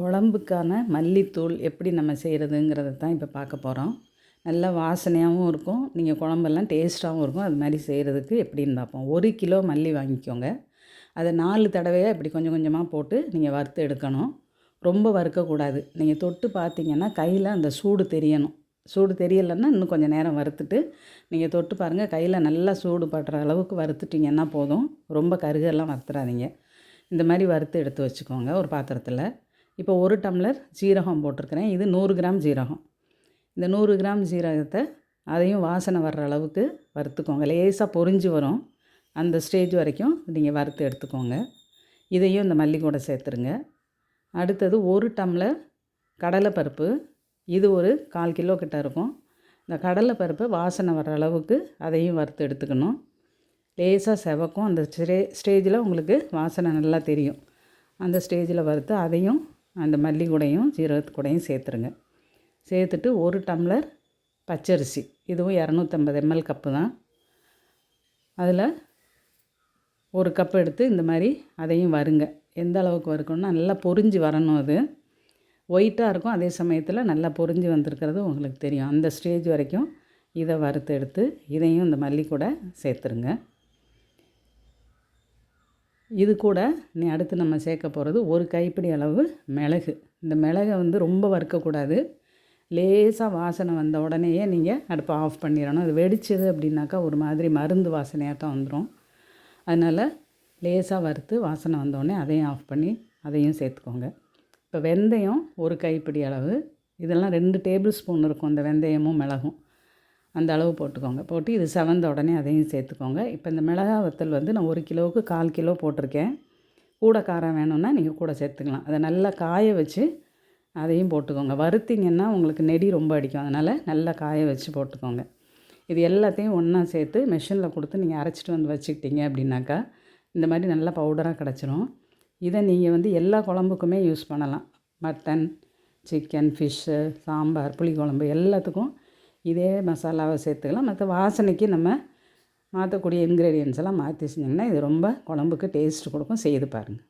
குழம்புக்கான மல்லித்தூள் எப்படி நம்ம செய்கிறதுங்கிறத தான் இப்போ பார்க்க போகிறோம் நல்ல வாசனையாகவும் இருக்கும். நீங்கள் குழம்பெல்லாம் டேஸ்ட்டாகவும் இருக்கும். அது மாதிரி செய்கிறதுக்கு எப்படின்னு பார்ப்போம். ஒரு கிலோ மல்லி வாங்கிக்கோங்க. அதை நாலு தடவையாக இப்படி கொஞ்சம் கொஞ்சமாக போட்டு நீங்கள் வறுத்து எடுக்கணும். ரொம்ப வறுக்கக்கூடாது. நீங்கள் தொட்டு பார்த்தீங்கன்னா கையில் அந்த சூடு தெரியணும். சூடு தெரியலைன்னா இன்னும் கொஞ்சம் நேரம் வறுத்துட்டு நீங்கள் தொட்டு பாருங்கள் கையில் நல்லா சூடு படுற அளவுக்கு வறுத்துட்டிங்கன்னா போதும். ரொம்ப கருகெல்லாம் வறுத்துறாதீங்க. இந்த மாதிரி வறுத்து எடுத்து வச்சுக்கோங்க ஒரு பாத்திரத்தில். இப்போ ஒரு டம்ளர் ஜீரகம் போட்டிருக்கிறேன். இது நூறு கிராம் ஜீரகம். இந்த நூறு கிராம் ஜீரகத்தை அதையும் வாசனை வர்ற அளவுக்கு வறுத்துக்கோங்க. லேசாக பொறிஞ்சு வரும். அந்த ஸ்டேஜ் வரைக்கும் நீங்கள் வறுத்து எடுத்துக்கோங்க. இதையும் இந்த மல்லி கூட சேர்த்துருங்க. அடுத்தது ஒரு டம்ளர் கடலைப்பருப்பு. இது ஒரு கால் கிலோ கிட்ட இருக்கும். இந்த கடலைப்பருப்பு வாசனை வர்ற அளவுக்கு அதையும் வறுத்து எடுத்துக்கணும். லேசாக செவக்கும். அந்த ஸ்டே ஸ்டேஜில் உங்களுக்கு வாசனை நல்லா தெரியும். அந்த ஸ்டேஜில் வறுத்து அதையும் அந்த மல்லி கூடையும் சீரகத்து கூடையும் சேர்த்துருங்க. சேர்த்துட்டு ஒரு டம்ளர் பச்சரிசி. இதுவும் இரநூத்தம்பது எம்எல் கப்பு தான். அதில் ஒரு கப் எடுத்து இந்த மாதிரி அதையும் வருங்க. எந்த அளவுக்கு வறுக்கணும்னா நல்லா பொரிஞ்சு வரணும் அது. ஒயிட்டாக இருக்கும். அதே சமயத்தில் நல்லா பொரிஞ்சு வந்திருக்கிறது உங்களுக்கு தெரியும். அந்த ஸ்டேஜ் வரைக்கும் இதை வறுத்து எடுத்து இதையும் இந்த மல்லி கூட சேர்த்துருங்க. இது கூட நீ அடுத்து நம்ம சேர்க்க போகிறது ஒரு கைப்பிடி அளவு மிளகு. இந்த மிளகை வந்து ரொம்ப வறுக்கக்கூடாது. லேசாக வாசனை வந்த உடனேயே நீங்கள் அடுப்பை ஆஃப் பண்ணிடணும். அது வெடிச்சது அப்படின்னாக்கா ஒரு மாதிரி மருந்து வாசனையாக தான் வந்துடும் அதனால் லேசாக வறுத்து வாசனை வந்தோடனே அதையும் ஆஃப் பண்ணி அதையும் சேர்த்துக்கோங்க. இப்போ வெந்தயம் ஒரு கைப்பிடி அளவு. இதெல்லாம் ரெண்டு டேபிள் ஸ்பூன் இருக்கும் அந்த வெந்தயமும் மிளகும். அந்த அளவு போட்டுக்கோங்க. போட்டு இது செவந்த உடனே அதையும் சேர்த்துக்கோங்க. இப்போ இந்த மிளகா வத்தல் வந்து நான் ஒரு கிலோவுக்கு கால் கிலோ போட்டிருக்கேன். கூட காரம் வேணும்னா நீங்கள் கூட சேர்த்துக்கலாம். அதை நல்லா காய வச்சு அதையும் போட்டுக்கோங்க. வறுத்திங்கன்னா உங்களுக்கு நெடி ரொம்ப அடிக்கும். அதனால் நல்லா காய வச்சு போட்டுக்கோங்க. இது எல்லாத்தையும் ஒன்றா சேர்த்து மிஷினில் கொடுத்து நீங்கள் அரைச்சிட்டு வந்து வச்சுக்கிட்டீங்க அப்படின்னாக்கா இந்த மாதிரி நல்லா பவுடராக கிடச்சிரும். இதை நீங்கள் வந்து எல்லா குழம்புக்குமே யூஸ் பண்ணலாம். மட்டன் சிக்கன் ஃபிஷ்ஷு சாம்பார் புளிக்குழம்பு எல்லாத்துக்கும் இதே மசாலாவை சேர்த்துக்கலாம். மற்ற வாசனைக்கு நம்ம மாற்றக்கூடிய இன்க்ரீடியன்ஸ் எல்லாம் மாற்றி செஞ்சிங்கன்னா இது ரொம்ப குழம்புக்கு டேஸ்ட் கொடுக்கும். செய்து பாருங்கள்